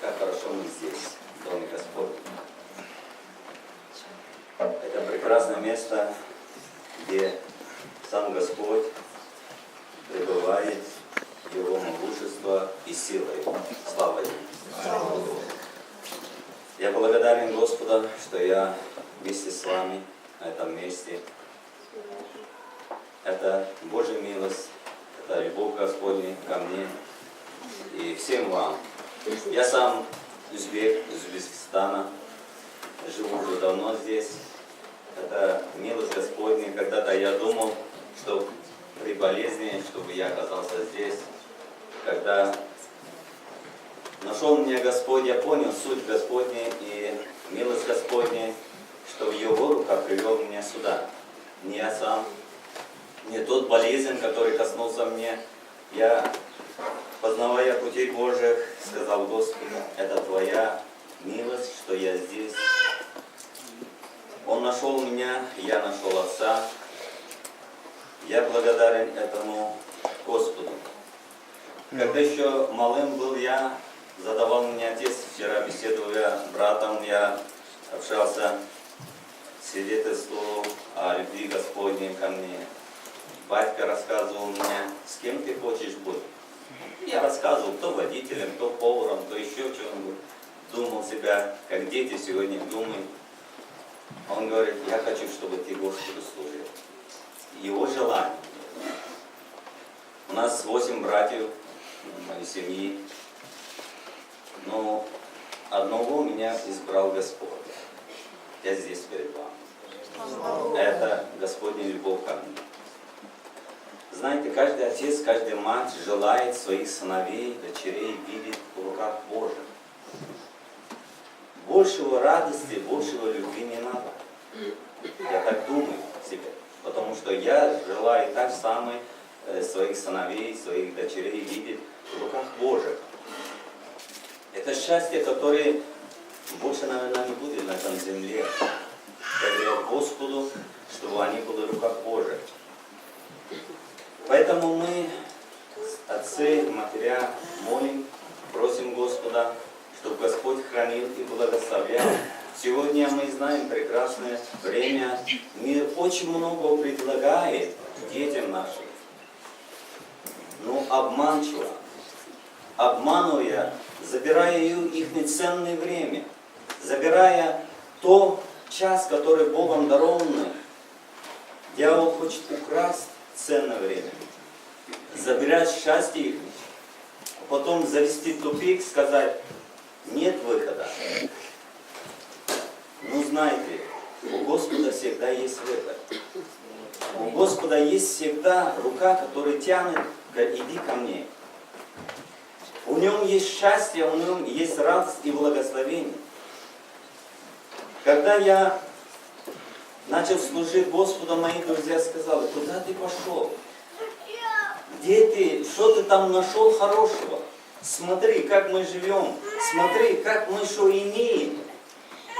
Как хорошо мы здесь, в Доме Господнем. Это прекрасное место, где сам Господь пребывает, Его могущество и сила. Слава Ему. Я благодарен Господу, что я вместе с вами на этом месте. Это Божья милость, это любовь Господня ко мне и всем вам. Я сам узбек из Узбекистана, живу уже давно здесь. Это милость Господня. Когда-то я думал, что при болезни, чтобы я оказался здесь. Когда нашел меня Господь, я понял суть Господня и милость Господня, что в Его руках привел меня сюда. Не я сам, не тот болезнь, который коснулся мне. Я, познавая путей Божьих, сказал Господу, это Твоя милость, что я здесь. Он нашел меня, я нашел Отца. Я благодарен этому Господу. Когда еще малым был я, задавал мне отец, вчера беседуя с братом, я общался, свидетельствовал о любви Господней ко мне. Батька рассказывал мне, с кем ты хочешь быть. Я рассказывал, то водителем, то поваром, то еще чем-нибудь. Думал себя, как дети сегодня думают. Он говорит, я хочу, чтобы ты Господу служил. Его желание. У нас восемь братьев моей семьи. Но одного меня избрал Господь. Я здесь перед вами. Это Господня любовь ко мне. Знаете, каждый отец, каждая мать желает своих сыновей, дочерей видеть в руках Божьих. Большего радости, большего любви не надо. Я так думаю себе. Потому что я желаю так самое э, своих сыновей, своих дочерей видеть в руках Божьих. Это счастье, которое больше, наверное, не будет на этом земле. Доверять Господу, чтобы они были в руках Божьих. Поэтому мы, отцы, матеря, молим, просим Господа, чтобы Господь хранил и благословлял. Сегодня мы знаем прекрасное время. Мир очень много предлагает детям нашим. Но обманчиво, обманывая, забирая их ценное время, забирая то час, который Богом дарованный, дьявол хочет украсть ценное время, забирать счастье их, а потом завести тупик, сказать, нет выхода. Ну, знаете, у Господа всегда есть выход. У Господа есть всегда рука, которая тянет, говорит, иди ко мне. У нем есть счастье, у нем есть радость и благословение. Когда я начал служить Господу, мои друзья сказали, куда ты пошел? Где ты? Что ты там нашел хорошего? Смотри, как мы живем. Смотри, как мы что имеем.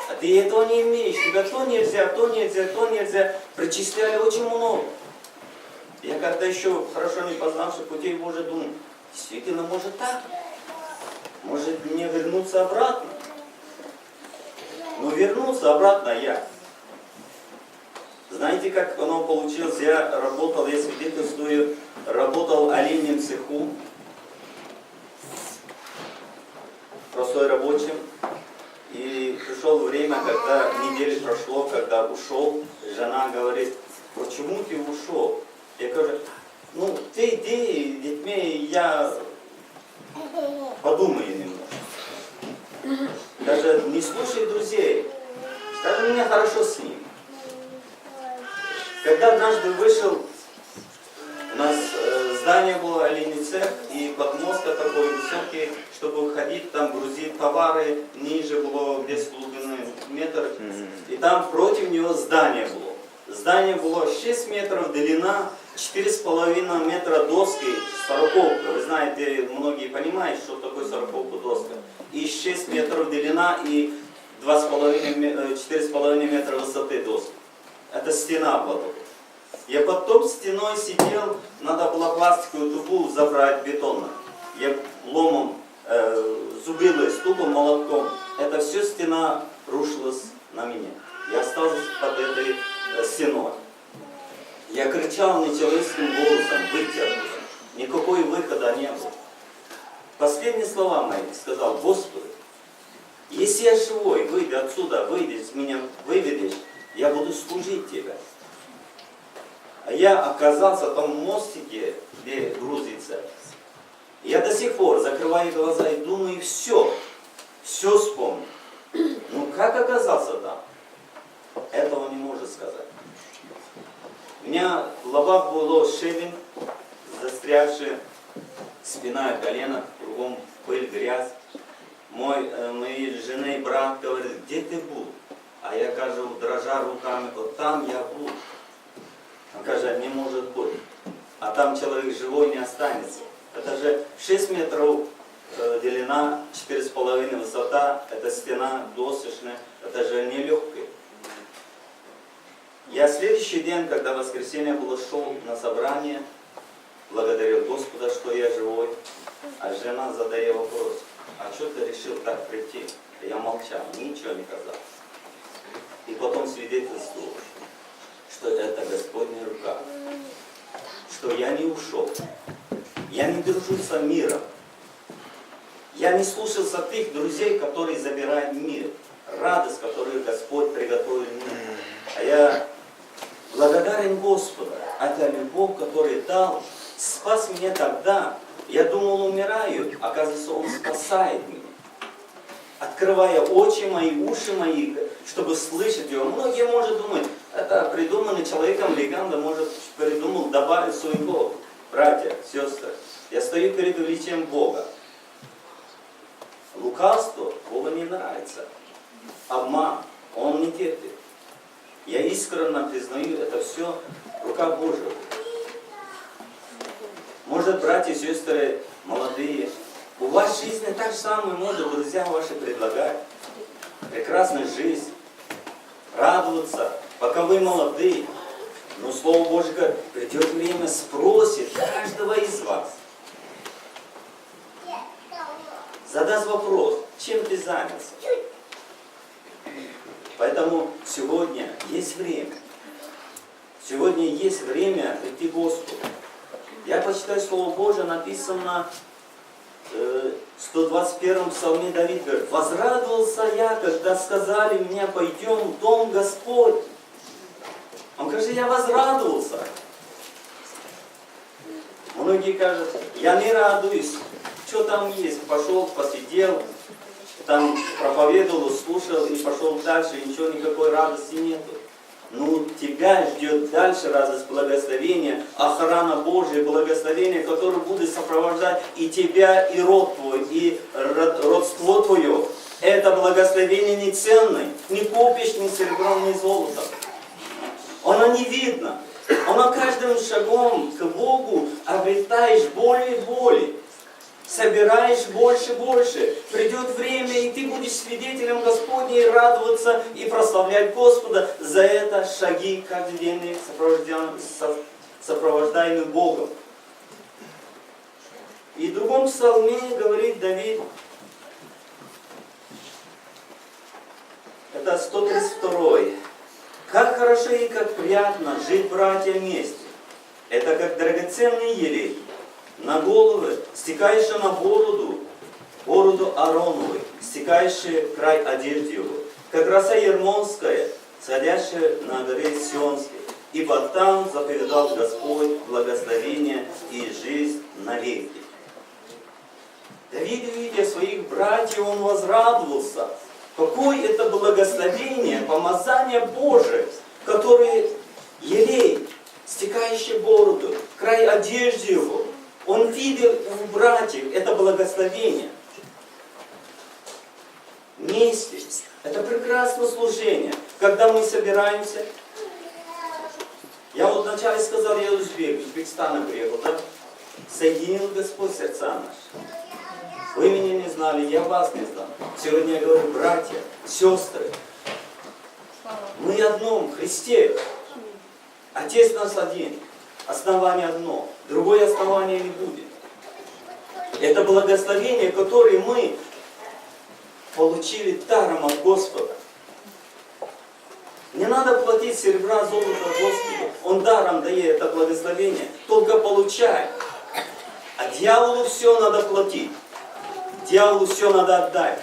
А ты этого не имеешь. Тебя то нельзя, то нельзя, то нельзя. Причисляли очень много. Я когда еще хорошо не познавший путей Божий, думаю, действительно, может так? Может мне вернуться обратно? Но вернуться обратно я. Знаете, как оно получилось? Я работал, я свидетельствую, работал оленем цеху, простой рабочим. И пришло время, когда недели прошло, когда ушел, жена говорит, почему ты ушел? Я говорю, ну ты иди, детьми я подумаю немножко. Даже не слушай друзей, скажи мне хорошо с ним. Когда однажды вышел, у нас э, здание было оленей цех, и подмостка такой высокий, чтобы ходить, там грузить товары, ниже было где с глубины метр, и там против него здание было. Здание было 6 метров длина, 4,5 метра доски, сороковка. Вы знаете, многие понимают, что такое сороковка доска. И 6 метров длина и 2,5, ме- э, 4,5 метра высоты доски. Это стена была. только. Я под топ стеной сидел, надо было пластиковую трубу забрать бетонно. Я ломом э, зубило, стуком, молотком. Это все стена рушилась на меня. Я остался под этой э, стеной. Я кричал нечеловеческим голосом, оттуда. Никакой выхода не было. Последние слова мои сказал, Господи, если я живой, выйди отсюда, выйдешь, меня выведешь, я буду служить Тебе. А я оказался в том мостике, где грузится. Я до сих пор закрываю глаза и думаю, все, все вспомню. Ну как оказался там? Этого не может сказать. У меня в лобах было шевень, застрявший, спина и колено, кругом пыль, грязь. Мой, э, моей жены брат говорит, где ты был? А я кажу, дрожа руками, вот там я был. Он каже, не может быть. А там человек живой не останется. Это же 6 метров э, длина, 4,5 высота, это стена досочная, это же не легкая. Я следующий день, когда воскресенье было, шел на собрание, благодарил Господа, что я живой. А жена задает вопрос, а что ты решил так прийти? Я молчал, ничего не сказал. Свидетельствовал, что это Господня рука, что я не ушел, я не держусь миром, я не слушался тех друзей, которые забирают мир, радость, которую Господь приготовил мне. А я благодарен Господу, это любовь, которую дал, спас меня тогда. Я думал, умираю, оказывается, Он спасает меня. Открывая очи мои, уши мои, чтобы слышать его. Многие, может, думать, это придуманный человеком легенда, может, придумал, добавить свой Бог. Братья, сестры, я стою перед величием Бога. Лукавство Богу не нравится. Обман, Он не терпит. Я искренне признаю, это все рука Божья. Может, братья и сестры, молодые, у вас в жизни так же самое может друзья ваши предлагать. Прекрасную жизнь, радоваться, пока вы молодые. Но Слово Божье говорит, придет время, спросит каждого из вас. Задаст вопрос, чем ты занялся? Поэтому сегодня есть время. Сегодня есть время прийти к Господу. Я почитаю Слово Божие, написано 121 псалме Давид говорит, «Возрадовался я, когда сказали мне, пойдем в дом Господь». Он говорит, я возрадовался. Многие кажут, я не радуюсь. Что там есть? Пошел, посидел, там проповедовал, слушал и пошел дальше, ничего, никакой радости нету. Ну, тебя ждет дальше радость, благословение, охрана Божия, благословение, которое будет сопровождать и тебя, и род твой, и родство твое. Это благословение не ценное, не купишь ни серебром, ни золотом. Оно не видно. Оно каждым шагом к Богу обретаешь более и более собираешь больше больше. Придет время, и ты будешь свидетелем Господней, радоваться и прославлять Господа за это шаги каждодневные, сопровождаемые Богом. И в другом псалме говорит Давид, это 132 как хорошо и как приятно жить братья вместе. Это как драгоценный елей на головы, стекающие на бороду, бороду Ароновой, стекающие край одежды его, как роса Ермонская, сходящая на горе Сионской. Ибо там заповедал Господь благословение и жизнь навеки. Давид, видя своих братьев, он возрадовался. Какое это благословение, помазание Божие, которое елей, стекающий бороду, край одежды его, он видел у братьев это благословение. Вместе. Это прекрасное служение. Когда мы собираемся, я вот вначале сказал, я узбек, Узбекистана приехал, да? Соединил Господь сердца наши. Вы меня не знали, я вас не знал. Сегодня я говорю, братья, сестры, мы одном Христе. Отец нас один. Основание одно. Другое основание не будет. Это благословение, которое мы получили даром от Господа. Не надо платить серебра, золота Господу. Он даром дает это благословение. Только получай. А дьяволу все надо платить. Дьяволу все надо отдать.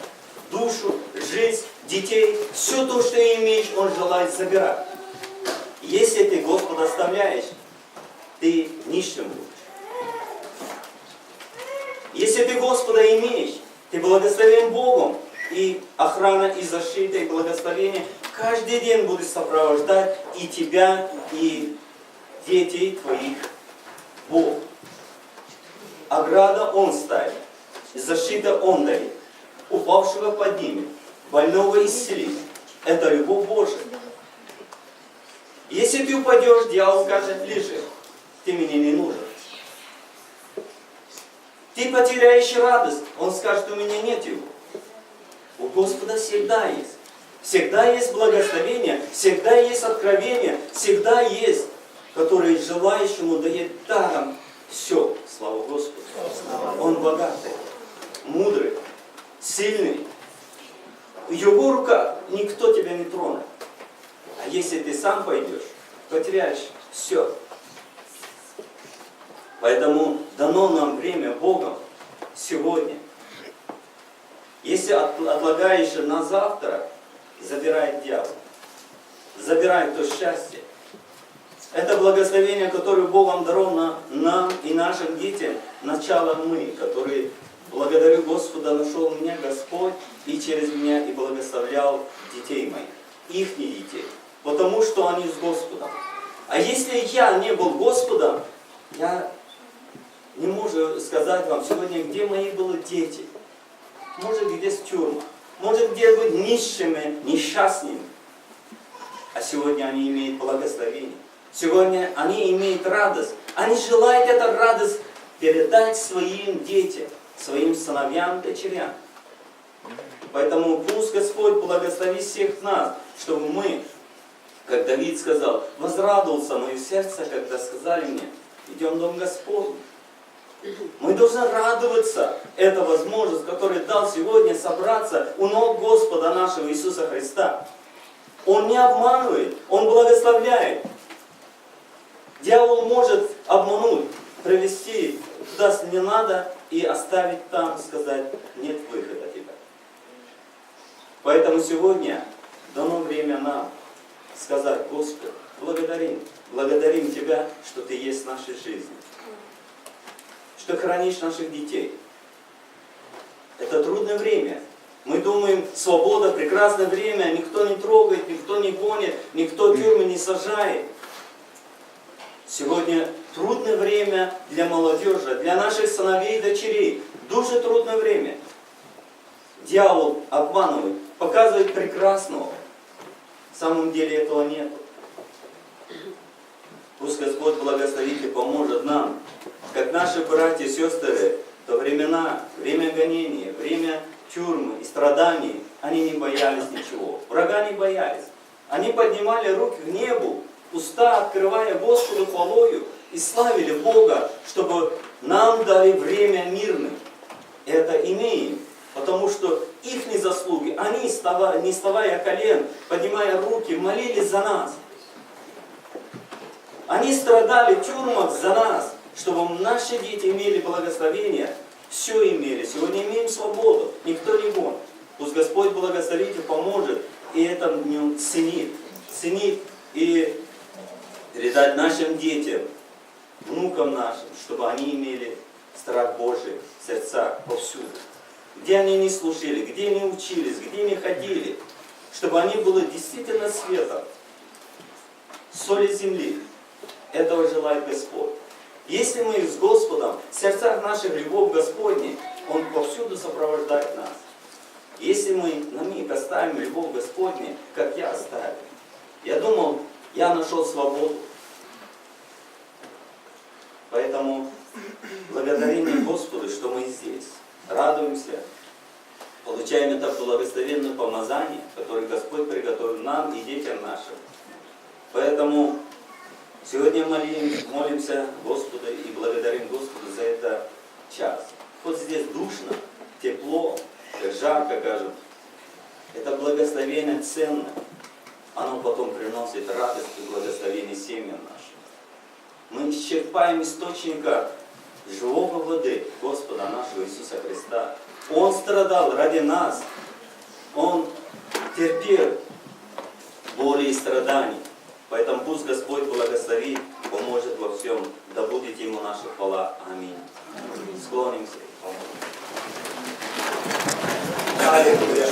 Душу, жизнь, детей. Все то, что имеешь, он желает забирать. Если ты Господа оставляешь, ты нищим будешь. Если ты Господа имеешь, ты благословен Богом, и охрана, и защита, и благословение каждый день будет сопровождать и тебя, и детей твоих Бог. Ограда Он ставит, защита Он дает, упавшего поднимет, больного исцелит. Это любовь Божия. Если ты упадешь, дьявол скажет, лежи, ты мне не нужен. Ты потеряешь радость, он скажет, у меня нет его. У Господа всегда есть. Всегда есть благословение, всегда есть откровение, всегда есть, который желающему дает даром все. Слава Господу. Он богатый, мудрый, сильный. Его руках никто тебя не тронет. А если ты сам пойдешь, потеряешь все. Поэтому дано нам время Богом сегодня. Если отлагаешь на завтра, забирает дьявол. Забирает то счастье. Это благословение, которое Богом даровано нам и нашим детям. Начало мы, которые благодарю Господа, нашел меня Господь и через меня и благословлял детей моих, их детей. Потому что они с Господом. А если я не был Господом, я не могу сказать вам сегодня, где мои были дети. Может, где с тюрьма. Может, где быть нищими, несчастными. А сегодня они имеют благословение. Сегодня они имеют радость. Они желают эту радость передать своим детям, своим сыновьям, дочерям. Поэтому пусть Господь благословит всех нас, чтобы мы, как Давид сказал, возрадовался мое сердце, когда сказали мне, идем в Дом Господень. Мы должны радоваться. Это возможность, которую дал сегодня собраться у ног Господа нашего Иисуса Христа. Он не обманывает, Он благословляет. Дьявол может обмануть, привести туда не надо и оставить там, сказать, нет выхода тебя. Поэтому сегодня дано время нам сказать, Господи, благодарим, благодарим Тебя, что Ты есть в нашей жизни что хранишь наших детей. Это трудное время. Мы думаем, свобода, прекрасное время, никто не трогает, никто не гонит, никто тюрьмы не сажает. Сегодня трудное время для молодежи, для наших сыновей и дочерей. Дуже трудное время. Дьявол обманывает, показывает прекрасного. В самом деле этого нет. Пусть Господь благословит и поможет нам как наши братья и сестры, то времена, время гонений, время тюрьмы и страданий, они не боялись ничего. Врага не боялись. Они поднимали руки к небу, уста открывая Господу хвалою и славили Бога, чтобы нам дали время мирное. Это имеем, потому что их не заслуги, они, не вставая колен, поднимая руки, молились за нас. Они страдали в тюрьмах за нас чтобы наши дети имели благословение, все имели. Сегодня имеем свободу, никто не гон. Пусть Господь благословит и поможет, и это днем ценит. Ценит и передать нашим детям, внукам нашим, чтобы они имели страх Божий в сердцах повсюду. Где они не служили, где не учились, где не ходили, чтобы они были действительно светом, соли земли. Этого желает Господь. Если мы с Господом, в сердцах наших любовь Господня, Он повсюду сопровождает нас. Если мы на миг оставим любовь Господня, как я оставил, я думал, я нашел свободу. Поэтому благодарение Господу, что мы здесь. Радуемся, получаем это благословенное помазание, которое Господь приготовил нам и детям нашим. Поэтому Сегодня молим, молимся Господу и благодарим Господа за это час. Вот здесь душно, тепло, жарко, кажут. Это благословение ценно. Оно потом приносит радость и благословение семьям нашим. Мы исчерпаем источника живого воды Господа нашего Иисуса Христа. Он страдал ради нас. Он терпел боли и страданий. Поэтому пусть Господь благословит, поможет во всем. Да будет Ему наша хвала. Аминь. Склонимся. Аллилуйя,